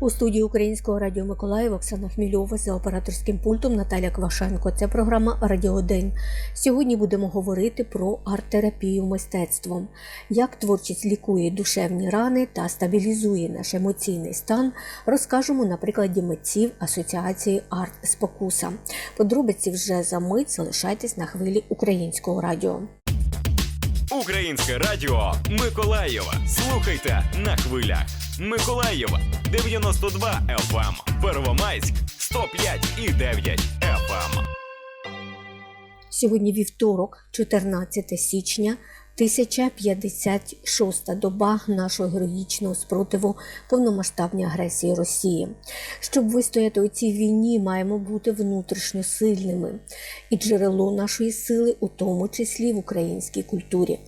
У студії Українського радіо Миколаїв Оксана Хмільова за операторським пультом Наталя Квашенко. Це програма Радіодень. Сьогодні будемо говорити про арт-терапію мистецтвом, як творчість лікує душевні рани та стабілізує наш емоційний стан. Розкажемо на прикладі митців Асоціації Арт Спокуса. Подробиці вже за мить залишайтесь на хвилі українського радіо. Українське радіо Миколаєва. Слухайте на хвилях. Миколаєва 92 FM, Первомайськ 105 і 9 FM. Сьогодні вівторок, 14 січня, 1056 доба нашого героїчного спротиву повномасштабній агресії Росії. Щоб вистояти у цій війні, маємо бути внутрішньо сильними, і джерело нашої сили, у тому числі в українській культурі.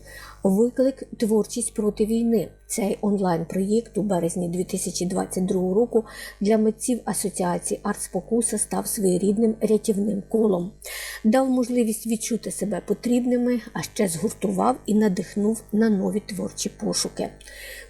Виклик творчість проти війни. Цей онлайн-проєкт у березні 2022 року для митців Асоціації Артспокуса став своєрідним рятівним колом, дав можливість відчути себе потрібними, а ще згуртував і надихнув на нові творчі пошуки.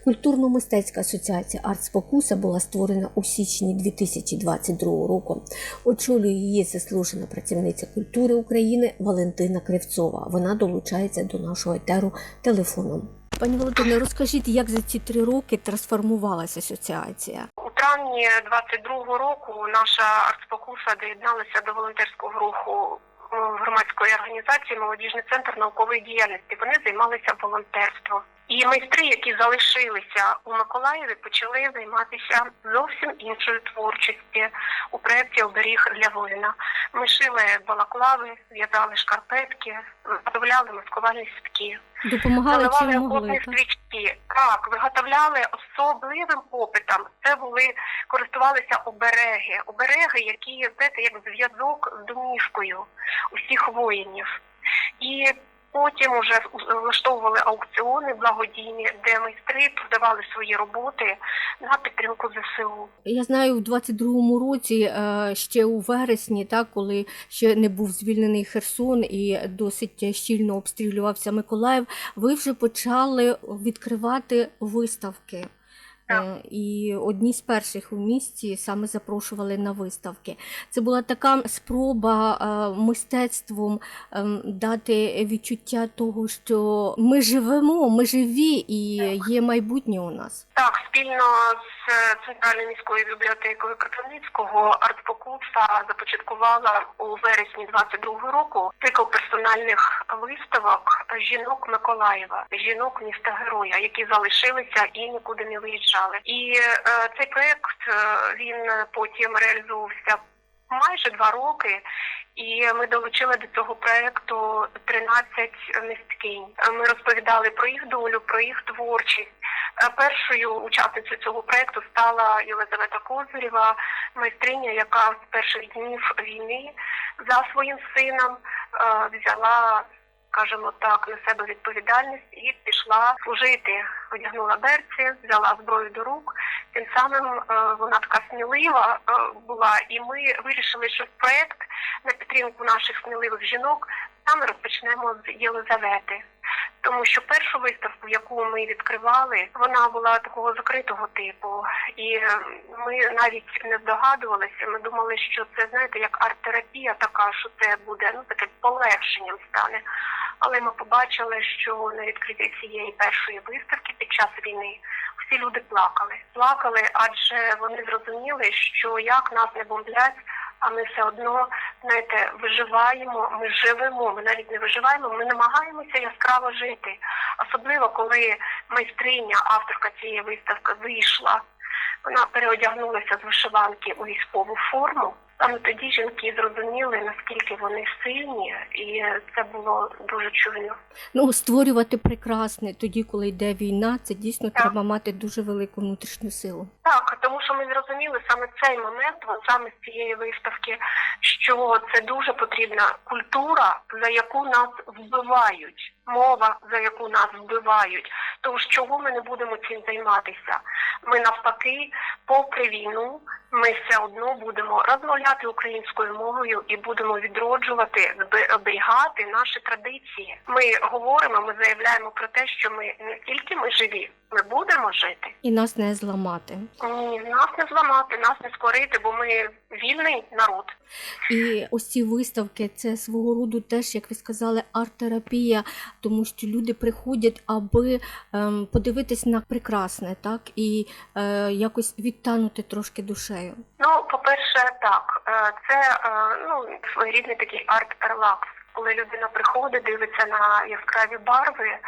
Культурно-мистецька асоціація Артспокуса була створена у січні 2022 року. Очолює її заслужена працівниця культури України Валентина Кривцова. Вона долучається до нашого етеру телефоном. Пані Валентино, розкажіть, як за ці три роки трансформувалася асоціація? У травні 22-го року наша артспокуса доєдналася до волонтерського руху громадської організації Молодіжний центр наукової діяльності. Вони займалися волонтерством. І майстри, які залишилися у Миколаєві, почали займатися зовсім іншою творчістю у проєкті Оберіг для воїна. Ми шили балаклави, в'язали шкарпетки, виготовляли маскувальні сітки. Допомагали могли? Так? Свічки. Так, виготовляли особливим попитом. Це були користувалися обереги. Обереги, які знаєте, як зв'язок з домівкою усіх воїнів. І потім вже влаштовували аукціони благодійні, де майстри продавали свої роботи на підтримку ЗСУ. Я знаю, в 22-му році, е, ще у вересні, так, коли ще не був звільнений Херсон і досить щільно обстрілювався Миколаїв, ви вже почали відкривати виставки. Так. Е, І одні з перших у місті саме запрошували на виставки. Це була така спроба е, мистецтвом ем, дати відчуття того, що ми живемо, ми живі і є майбутнє у нас. Так, спільно з е, Центральною міською бібліотекою Кропивницького Артпокуса започаткувала у вересні 22-го року цикл персональних виставок жінок Миколаєва, жінок міста Героя, які залишилися і нікуди не виїжджали. І е, цей проект е, він потім реалізовувався майже два роки. І ми долучили до цього проекту 13 мисткинь. Ми розповідали про їх долю, про їх творчість. Е, Першою учасницею цього проекту стала Єлизавета Козирєва, майстриня, яка з перших днів війни за своїм сином е, взяла, скажімо так, на себе відповідальність і пішла служити. Одягнула берці, взяла зброю до рук. Тим самим е, вона така смілива е, була, і ми вирішили, що проект на підтримку наших сміливих жінок саме розпочнемо з Єлизавети. Тому що першу виставку, яку ми відкривали, вона була такого закритого типу, і е, ми навіть не здогадувалися. Ми думали, що це знаєте, як арт-терапія така, що це буде ну таке полегшенням стане. Але ми побачили, що на відкритті цієї першої виставки під час війни всі люди плакали. Плакали, адже вони зрозуміли, що як нас не бомблять, а ми все одно знаєте, виживаємо, ми живемо. Ми навіть не виживаємо, ми намагаємося яскраво жити. Особливо коли майстриня, авторка цієї виставки, вийшла. Вона переодягнулася з вишиванки у військову форму. Саме тоді жінки зрозуміли, наскільки вони сильні, і це було дуже чудно. Ну, створювати прекрасне тоді, коли йде війна, це дійсно Так. треба мати дуже велику внутрішню силу. Так, тому що ми зрозуміли саме цей момент, саме з цієї виставки, що це дуже потрібна культура, за яку нас вбивають. мова, за яку нас вбивають. Тож чого ми не будемо цим займатися? Ми навпаки, попри війну, ми все одно будемо розмовляти українською мовою і будемо відроджувати, збе- оберігати наші традиції. Ми говоримо, ми заявляємо про те, що ми не тільки ми живі, ми будемо жити. І нас не зламати. Ні, нас не зламати, нас не скорити, бо ми вільний народ. І ось ці виставки це свого роду теж, як ви сказали, арт-терапія, тому що люди приходять, аби ем, подивитись на прекрасне, так і е, якось відтанути трошки душею. Ну, по-перше, так, е, це е, ну своєрідний такий арт-релакс. Коли людина приходить, дивиться на яскраві барви, е,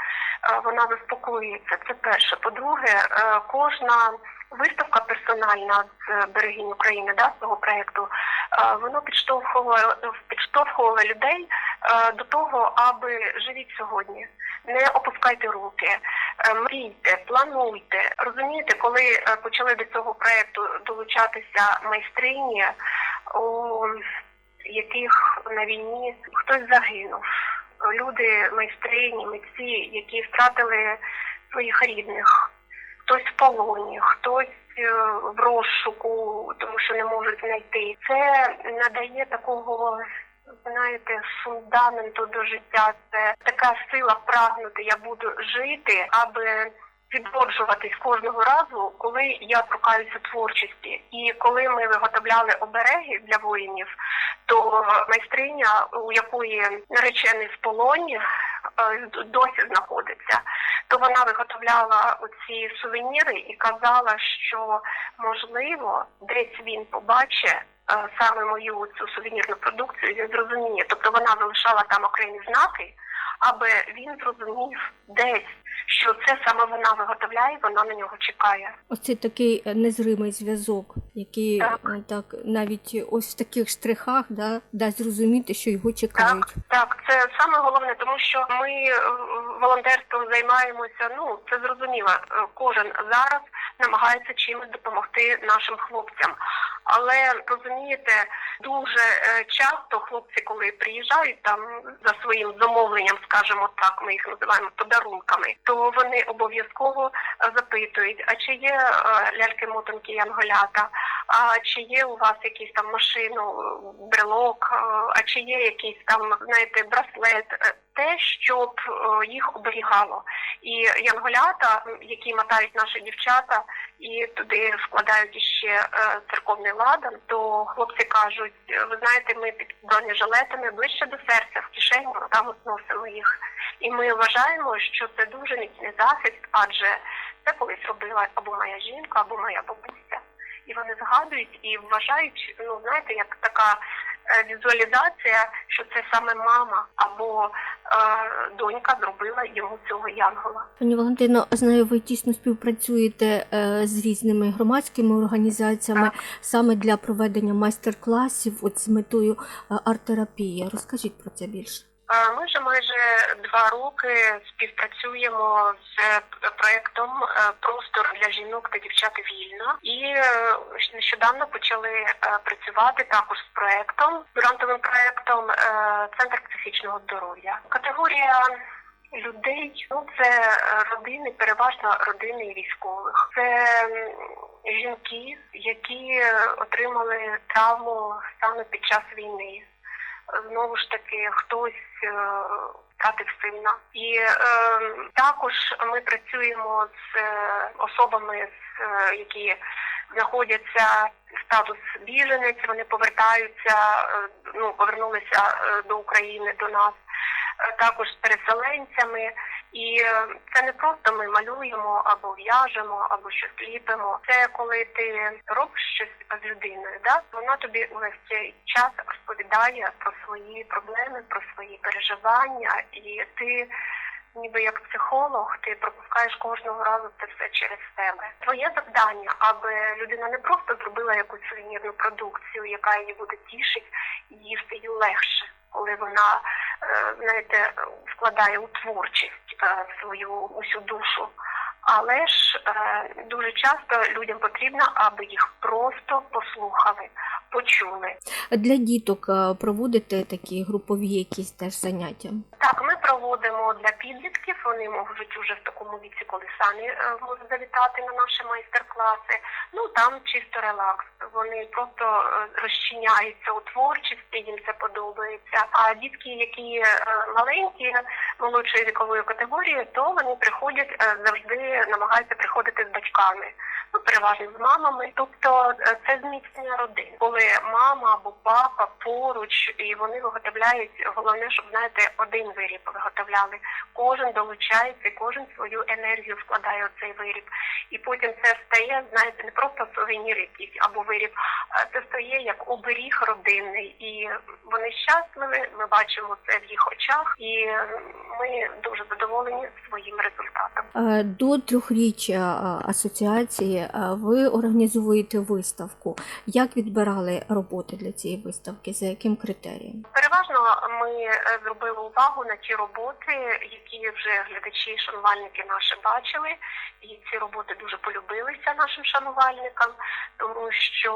вона заспокоюється. Це перше. По-друге, кожна виставка персональна з берегінь України, да, цього проєкту, е, воно підштовхувало підштовхувало людей е, до того, аби живіть сьогодні. Не опускайте руки, е, мрійте, плануйте. Розумієте, коли почали до цього проекту долучатися майстрині, у яких на війні хтось загинув, люди, майстрині, митці, які втратили своїх рідних, хтось в полоні, хтось е, в розшуку, тому що не можуть знайти. Це надає такого. Знаєте, фундаменту до життя це така сила прагнути. Я буду жити, аби відроджуватись кожного разу, коли я торкаюся творчості. І коли ми виготовляли обереги для воїнів, то майстриня, у якої наречений в полоні, е, досі знаходиться, то вона виготовляла оці сувеніри і казала, що можливо десь він побачить. е, Саме мою цю сувенірну продукцію він зрозуміє. Тобто вона залишала там окремі знаки, аби він зрозумів десь, що це саме вона виготовляє, вона на нього чекає. Оце такий е, незримий зв'язок, який Так. е, так навіть ось в таких штрихах да, дасть зрозуміти, що його чекають. Так, так, це саме головне, тому що ми е, волонтерством займаємося. Ну це зрозуміло. Кожен зараз намагається чимось допомогти нашим хлопцям. Але розумієте, дуже часто хлопці, коли приїжджають там за своїм замовленням, скажімо так, ми їх називаємо подарунками, то вони обов'язково е, запитують: а чи є е, ляльки-мотанки янголята? А чи є у вас якийсь там машину, брелок, е, а чи є якийсь там, знаєте, браслет, е, те, щоб е, їх оберігало. І янголята, які мотають наші дівчата, і туди вкладають іще церковний ладан, то хлопці кажуть, «Е, ви знаєте, ми під бронежилетами ближче до серця, в кишені, там от носимо їх. І ми вважаємо, що це дуже міцний захист, адже це колись робила або моя жінка, або моя бабуся. І вони згадують і вважають, ну знаєте, як така е, візуалізація, що це саме мама або е, донька зробила йому цього янгола. Пані Валентино, знаю, ви тісно співпрацюєте е, з різними громадськими організаціями саме для проведення майстер-класів от з метою е, арт-терапії. Розкажіть про це більше. Ми вже майже два роки співпрацюємо з проектом е, простор для жінок та дівчат вільно, і е, нещодавно почали е, працювати також з проектом, грантовим проектом е, Центр психічного здоров'я. Категорія людей ну це родини, переважно родини військових. Це жінки, які отримали травму саме під час війни знову ж таки хтось е, втратив сина. І е, також ми працюємо з е, особами, з, е, які знаходяться статус біженець, вони повертаються, ну повернулися до України до нас. Також з переселенцями, і е, це не просто ми малюємо або в'яжемо, або щось ліпимо. Це коли ти робиш щось з людиною, да вона тобі увесь цей час розповідає про свої проблеми, про свої переживання, і ти. Ніби як психолог, ти пропускаєш кожного разу це все через себе. Твоє завдання, аби людина не просто зробила якусь сувенірну продукцію, яка її буде тішити, і їй стає легше, коли вона е, знаєте, вкладає у творчість свою усю душу. Але ж е, дуже часто людям потрібно, аби їх просто послухали, почули. Для діток е, проводите такі групові якісь теж заняття. Так, ми проводимо для підлітків. Вони можуть уже в такому віці, коли самі е, можуть завітати на наші майстер-класи. Ну там чисто релакс. Вони просто е, розчиняються у творчості, їм це подобається. А дітки, які маленькі, молодшої вікової категорії, то вони приходять завжди намагаються приходити з батьками. Переважно з мамами. Тобто е, це зміцнення родин, коли мама або папа поруч, і вони виготовляють. Головне, щоб знаєте, один виріб виготовляли. Кожен долучається, кожен свою енергію вкладає у цей виріб. І потім це стає, знаєте, не просто сувенір якийсь або виріб, а це стає як оберіг родинний. І вони щасливі. Ми бачимо це в їх очах, і ми дуже задоволені своїм результатом. Е, До трьохріччя асоціації е, ви організовуєте виставку. Як відбирали роботи для цієї виставки? За яким критерієм? Переважно ми е, зробили увагу на ті роботи, які вже глядачі шанувальники наші бачили, і ці роботи дуже полюбилися нашим шанувальникам, тому що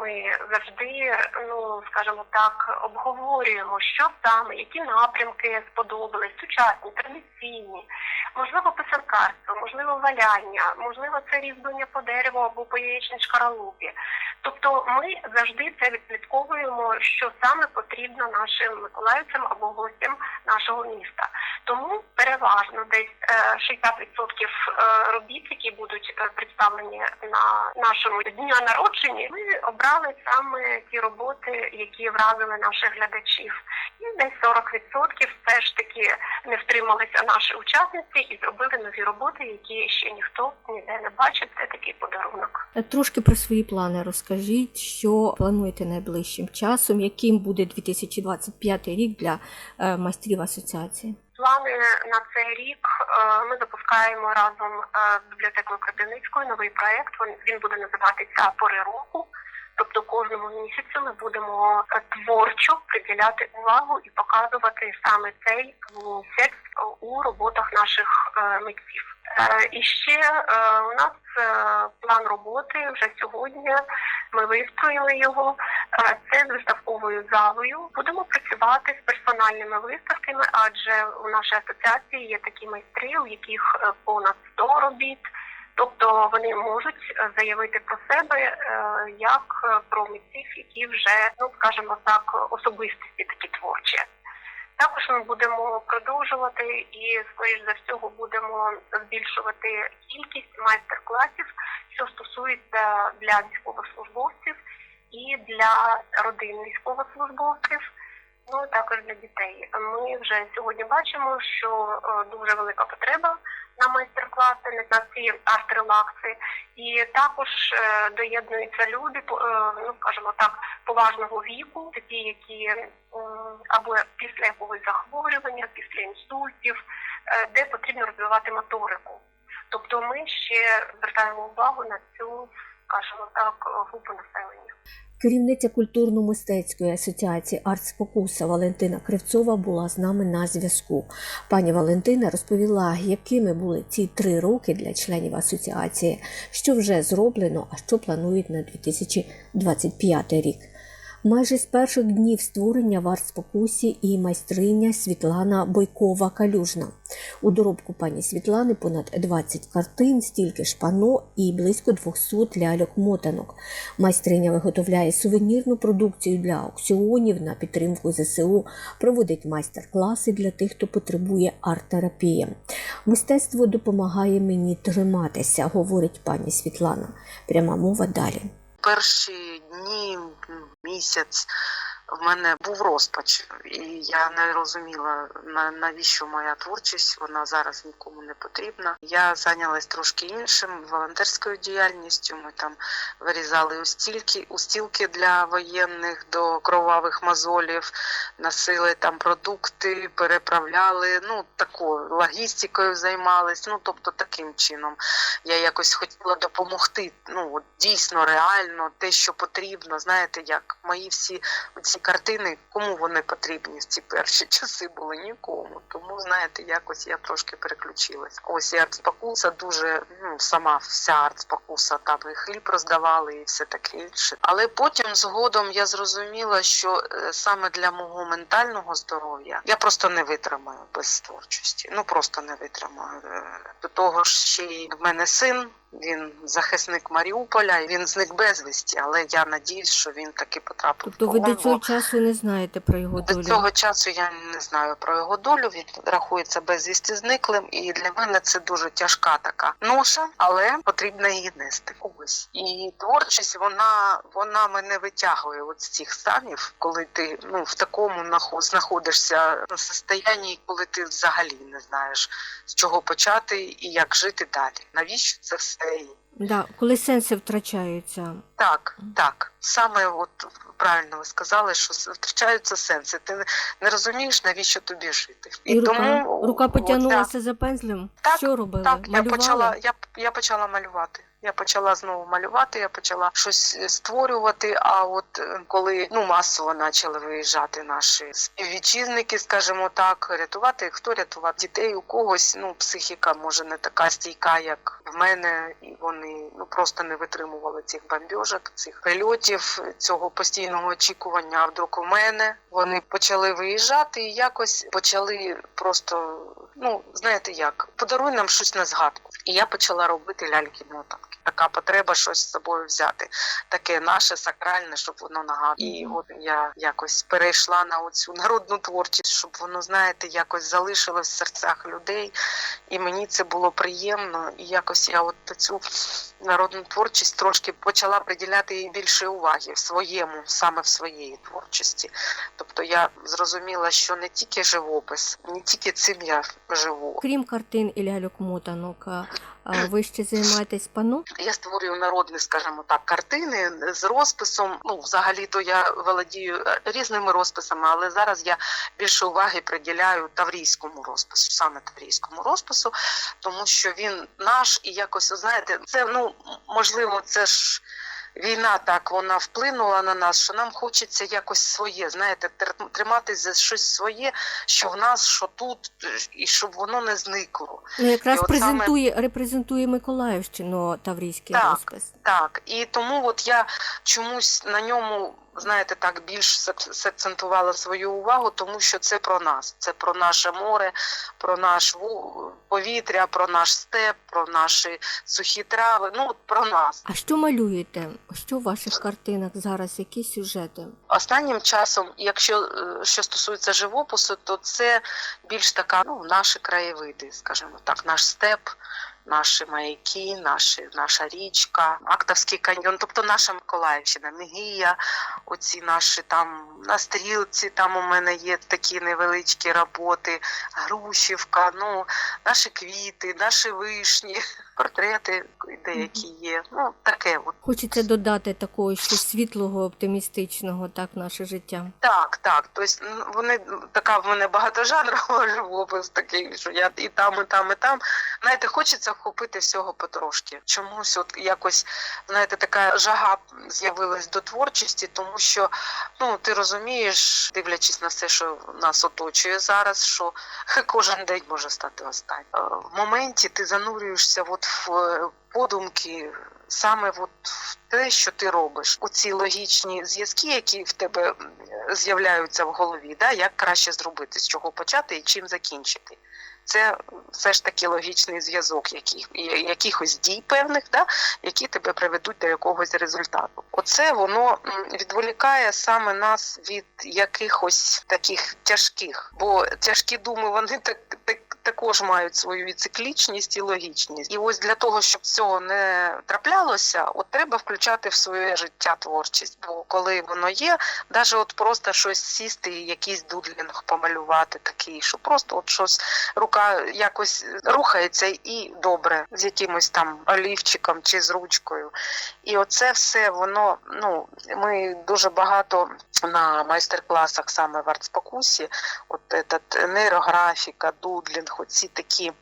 ми завжди, ну скажімо так, обговорюємо, що саме, які напрямки сподобались, сучасні, традиційні, можливо, писанкарство, можливо, валяння, можливо, це різьблення по дереву або по яєчній шкаралупі. Тобто ми завжди це відслідковуємо, що саме потрібно нашим миколаївцям або гостям нашого міста. Тому переважно десь е, 60% е, робіт, які будуть е, представлені на нашому дню народженні, ми обрали саме ті роботи, які вразили наших глядачів. І десь 40% все ж таки не втрималися наші учасниці і зробили нові роботи, які ще ніхто ніде не бачив. Це такий подарунок. Е, Трошки про свої плани розкажіть, що плануєте найближчим часом, яким буде 2025 рік для е, майстрів асоціації? Плани на цей рік е, ми запускаємо разом е, з бібліотекою Кропивницькою новий проект. Він буде називатися Пори року. Тобто кожному місяцю ми будемо е, творчо приділяти увагу і показувати саме цей місяць у роботах наших е, митців. Е, І ще е, у нас е, план роботи вже сьогодні. Ми вистроїли його. Е, Це з виставковою залою. Будемо працювати з персональними виставками, адже у нашій асоціації є такі майстри, у яких е, понад 100 робіт. Тобто вони можуть е, заявити про себе е, як е, про митців, які вже, ну скажімо так, особистості такі творчі. Також ми будемо продовжувати і, скоріш за всього, будемо збільшувати кількість майстер-класів, що стосується для військовослужбовців і для родин військовослужбовців. Ну також для дітей. Ми вже сьогодні бачимо, що е, дуже велика потреба на майстер-класи, на ці арт-релакси, і також е, доєднуються люди, е, ну скажімо так, поважного віку, такі, які або після якогось захворювання, після інсультів, де потрібно розвивати моторику. Тобто ми ще звертаємо увагу на цю, скажімо так, групи населення. Керівниця культурно-мистецької асоціації «Артспокуса» Валентина Кривцова була з нами на зв'язку. Пані Валентина розповіла, якими були ці три роки для членів асоціації, що вже зроблено, а що планують на 2025 рік. Майже з перших днів створення в «Артспокусі» і майстриня Світлана Бойкова Калюжна. У доробку пані Світлани понад 20 картин, стільки ж пано і близько 200 ляльок-мотанок. Майстриня виготовляє сувенірну продукцію для аукціонів на підтримку ЗСУ, проводить майстер-класи для тих, хто потребує арт-терапії. Мистецтво допомагає мені триматися, говорить пані Світлана. Пряма мова далі. перші дні, місяць в мене був розпач, і я не розуміла, навіщо моя творчість, вона зараз нікому не потрібна. Я зайнялась трошки іншим, волонтерською діяльністю. Ми там вирізали устілки, устілки для воєнних до кровавих мозолів, носили там продукти, переправляли, ну такою логістикою займались. Ну тобто таким чином я якось хотіла допомогти. Ну дійсно реально те, що потрібно. Знаєте, як мої всі ці картини, кому вони потрібні в ці перші часи були нікому. Тому знаєте, якось я трошки переключилась. Ось і артспакуса дуже ну сама вся артспакуса там і хліб роздавали, і все таке інше. Але потім згодом я зрозуміла, що е, саме для мого ментального здоров'я я просто не витримаю без творчості. Ну просто не витримаю. Е, До того ж, ще й в мене син. Він захисник Маріуполя, і він зник безвісті, але я надіюсь, що він таки потрапив. Тобто ви до цього часу не знаєте про його до долю? цього часу я не знаю про його долю. Він рахується безвісті зниклим, і для мене це дуже тяжка така ноша, але потрібно її нести. Ось і творчість вона вона мене витягує от з цих станів, коли ти ну в такому нахо- знаходишся на состоянні, коли ти взагалі не знаєш з чого почати і як жити далі. Навіщо це все? Да, коли сенси втрачаються. Так, так. Саме от правильно ви сказали, що втрачаються сенси. Ти не- розумієш, навіщо тобі жити. І, рука, рука от, потягнулася за пензлем. Так, що робили? Так, я почала, я, я почала малювати. Я почала знову малювати, я почала щось е, створювати. А от е, коли ну масово почали виїжджати наші співвітчизники, скажімо так, рятувати хто рятував дітей, у когось ну психіка може не така стійка, як в мене, і вони ну просто не витримували цих бомбьожок, цих прильотів, цього постійного очікування. А вдруг у мене вони почали виїжджати і якось почали просто. Ну, знаєте як, подаруй нам щось на згадку. І я почала робити ляльки мотанки. Така потреба щось з собою взяти, таке наше сакральне, щоб воно нагадувало. І от я якось перейшла на оцю народну творчість, щоб воно, знаєте, якось залишилось в серцях людей. І мені це було приємно. І якось я от цю народну творчість трошки почала приділяти їй більше уваги в своєму, саме в своєї творчості. Тобто я зрозуміла, що не тільки живопис, не тільки цим я живу. Крім картин і ляльок-мотанок, а, а ви ще займаєтесь пано? Я створюю народні, скажімо так, картини з розписом. Ну, взагалі-то я володію е, різними розписами, але зараз я більше уваги приділяю таврійському розпису, саме таврійському розпису, тому що він наш і якось, знаєте, це ну можливо, це ж. Війна так вона вплинула на нас, що нам хочеться якось своє, знаєте, тр- триматись за щось своє, що в нас, що тут, і щоб воно не зникло. Ну, якраз І презентує, презентує, репрезентує Миколаївщину таврійський Так. розпис. Так, і тому от я чомусь на ньому, знаєте, так більш сакцентувала свою увагу, тому що це про нас, це про наше море, про наш повітря, про наш степ, про наші сухі трави. Ну про нас. А що малюєте? Що в ваших картинах зараз? Які сюжети? Останнім часом, якщо е, що стосується живопису, то це більш така ну наші краєвиди, скажімо так, наш степ. Наші маяки, наші, наша річка, Актовський каньйон, тобто наша Миколаївщина, Мегія, оці наші там на стрілці, там у мене є такі невеличкі роботи, Грушівка, ну, наші квіти, наші вишні, портрети деякі є. Ну, таке от. Хочеться додати такого щось світлого, оптимістичного, так, наше життя. Так, так. Тобто вони така в мене багатожанрова живопис такий, що я і там, і там, і там. Знаєте, хочеться вхопити всього потрошки. Чомусь, от якось, знаєте, така жага з'явилась до творчості, тому що ну ти розумієш, дивлячись на все, що нас оточує зараз, що кожен день може стати останнім. Е, В моменті ти занурюєшся от в е, подумки. Саме от те, що ти робиш, оці логічні зв'язки, які в тебе з'являються в голові, да, як краще зробити, з чого почати і чим закінчити. Це все ж таки логічний зв'язок яких, якихось дій певних, да, які тебе приведуть до якогось результату. Оце воно відволікає саме нас від якихось таких тяжких, бо тяжкі думи вони так, так також мають свою і циклічність і логічність. І ось для того, щоб цього не траплялося, от треба включати в своє життя творчість. Бо коли воно є, навіть от просто щось сісти, і якийсь дудлінг помалювати такий, що просто от щось рука якось рухається і добре з якимось там олівчиком чи з ручкою. І оце все воно. Ну ми дуже багато на майстер-класах саме в артспокусі, от этот нейрографіка, дудлінг, них оці такі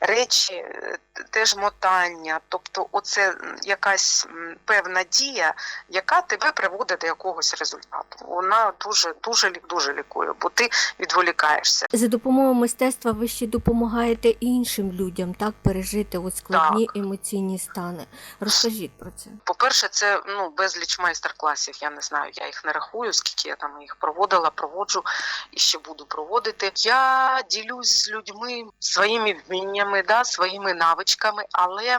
речі, е, теж мотання, тобто оце якась певна дія, яка тебе приводить до якогось результату. Вона дуже дуже дуже лікує, бо ти відволікаєшся. За допомогою мистецтва ви ще допомагаєте іншим людям так пережити от складні емоційні стани. Розкажіть про це. По-перше, це ну безліч майстер-класів. Я не знаю, я їх не рахую, скільки я там їх проводила, проводжу і ще буду проводити. Я ділюсь з людьми своїми вміннями, да, своїми навичками, але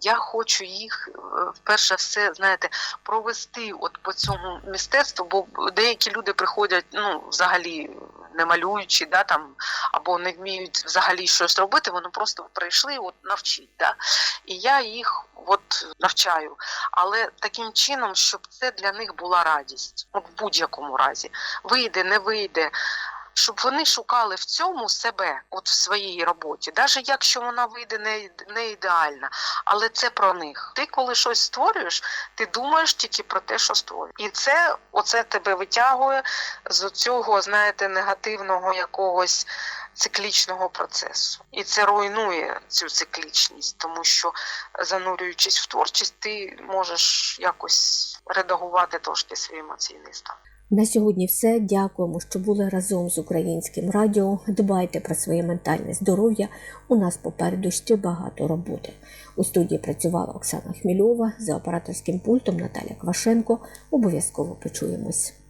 я хочу їх е, перше все знаєте провести от по цьому мистецтву, бо деякі люди приходять ну взагалі. Не малюючи, да, там, або не вміють взагалі щось робити, вони просто прийшли от навчить. Да? І я їх от навчаю але таким чином, щоб це для них була радість, от в будь-якому разі, вийде, не вийде. Щоб вони шукали в цьому себе, от в своїй роботі, навіть якщо вона вийде не, не ідеальна, але це про них. Ти коли щось створюєш, ти думаєш тільки про те, що створюєш. І це оце тебе витягує з цього, знаєте, негативного якогось циклічного процесу. І це руйнує цю циклічність, тому що занурюючись в творчість, ти можеш якось редагувати трошки свій емоційний стан. На сьогодні все. Дякуємо, що були разом з українським радіо. Дбайте про своє ментальне здоров'я. У нас попереду ще багато роботи. У студії працювала Оксана Хмільова за операторським пультом Наталя Квашенко. Обов'язково почуємось.